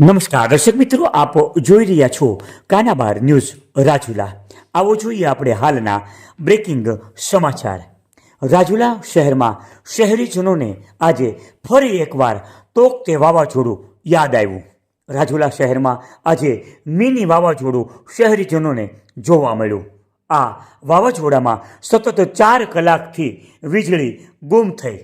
નમસ્કાર, દર્શક મિત્રો, આપ જોઈ રહ્યા છો કાનાબાર ન્યૂઝ રાજુલા. આવો જોઈએ આપણે હાલના બ્રેકિંગ સમાચાર. રાજુલા શહેરમાં શહેરીજનોને આજે ફરી એકવાર તોકતે વાવાઝોડું યાદ આવ્યું. રાજુલા શહેરમાં આજે મિની વાવાઝોડું શહેરીજનોને જોવા મળ્યું. આ વાવાઝોડામાં સતત ચાર કલાકથી વીજળી ગુમ થઈ.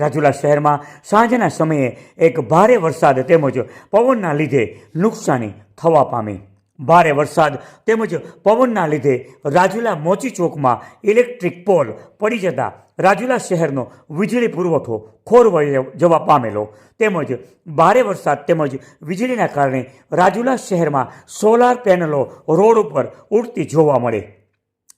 રાજુલા શહેરમાં સાંજના સમયે એક ભારે વરસાદ તેમજ પવનના લીધે નુકસાની થવા પામી. ભારે વરસાદ તેમજ પવનના લીધે રાજુલા મોચી ચોકમાં ઇલેક્ટ્રિક પોલ પડી જતા રાજુલા શહેરનો વીજળી પુરવઠો ખોરવાઈ જવા પામેલો. તેમજ ભારે વરસાદ તેમજ વીજળીના કારણે રાજુલા શહેરમાં સોલાર પેનલો રોડ ઉપર ઉડતી જોવા મળે.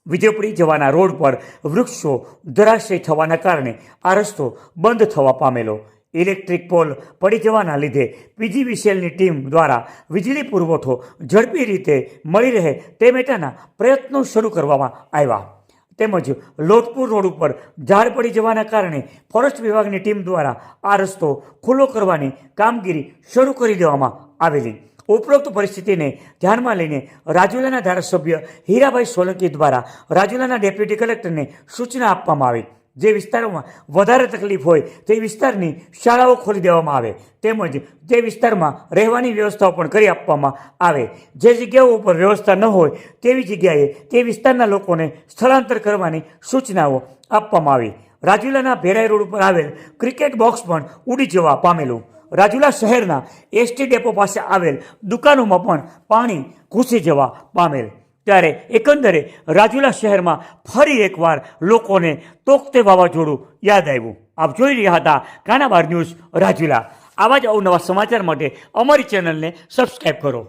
વિજયપુરી જવાના રોડ પર વૃક્ષો ધરાશય થવાના કારણે આ રસ્તો બંધ થવા પામેલો. ઇલેક્ટ્રિક પોલ પડી જવાના લીધે પીજીવીસીએલની ટીમ દ્વારા વીજળી પુરવઠો ઝડપી રીતે મળી રહે તે માટેના પ્રયત્નો શરૂ કરવામાં આવ્યા. તેમજ લોટપુર રોડ ઉપર ઝાડ પડી જવાના કારણે ફોરેસ્ટ વિભાગની ટીમ દ્વારા આ રસ્તો ખુલ્લો કરવાની કામગીરી શરૂ કરી દેવામાં આવેલી. ઉપરોક્ત પરિસ્થિતિને ધ્યાનમાં લઈને રાજુલાના ધારાસભ્ય હીરાભાઈ સોલંકી દ્વારા રાજુલાના ડેપ્યુટી કલેક્ટરને સૂચના આપવામાં આવી. જે વિસ્તારોમાં વધારે તકલીફ હોય તે વિસ્તારની શાળાઓ ખોલી દેવામાં આવે. તેમજ તે વિસ્તારમાં રહેવાની વ્યવસ્થાઓ પણ કરી આપવામાં આવે. જે જગ્યાઓ ઉપર વ્યવસ્થા ન હોય તેવી જગ્યાએ તે વિસ્તારના લોકોને સ્થળાંતર કરવાની સૂચનાઓ આપવામાં આવી. રાજુલાના ભેરાઈ રોડ ઉપર આવેલ ક્રિકેટ બોક્સ પણ ઉડી જવા પામેલું. રાજુલા શહેરના એસટી ડેપો પાસે આવેલ દુકાનોમાં પણ પાણી ઘૂસી જવા પામેલ. ત્યારે એકંદરે રાજુલા શહેરમાં ફરી એકવાર લોકોને તોકતે વાવાઝોડું યાદ આવ્યું. આપ જોઈ રહ્યા હતા કાનાબાર ન્યૂઝ રાજુલા. આવા જ અવનવા સમાચાર માટે અમારી ચેનલને સબસ્ક્રાઈબ કરો.